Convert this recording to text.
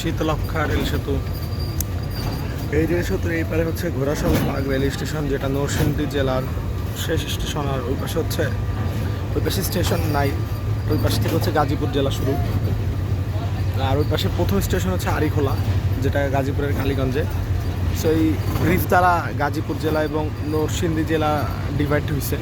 Shitalakshya rail সেতু। এই rail সেতুর এই পারে হচ্ছে ঘোড়াশাল বাগ রেল স্টেশন, যেটা নরসিংদী জেলার শেষ স্টেশন আর ওই পাশে হচ্ছে, ওই পাশে স্টেশন নাই, ওই পাশ থেকে হচ্ছে গাজীপুর জেলা শুরু। আর ওই পাশে প্রথম স্টেশন হচ্ছে আরিখোলা, যেটা গাজীপুরের কালীগঞ্জে। সো এই ব্রিজ দ্বারা গাজীপুর জেলা এবং নরসিংদী জেলা ডিভাইড হয়েছে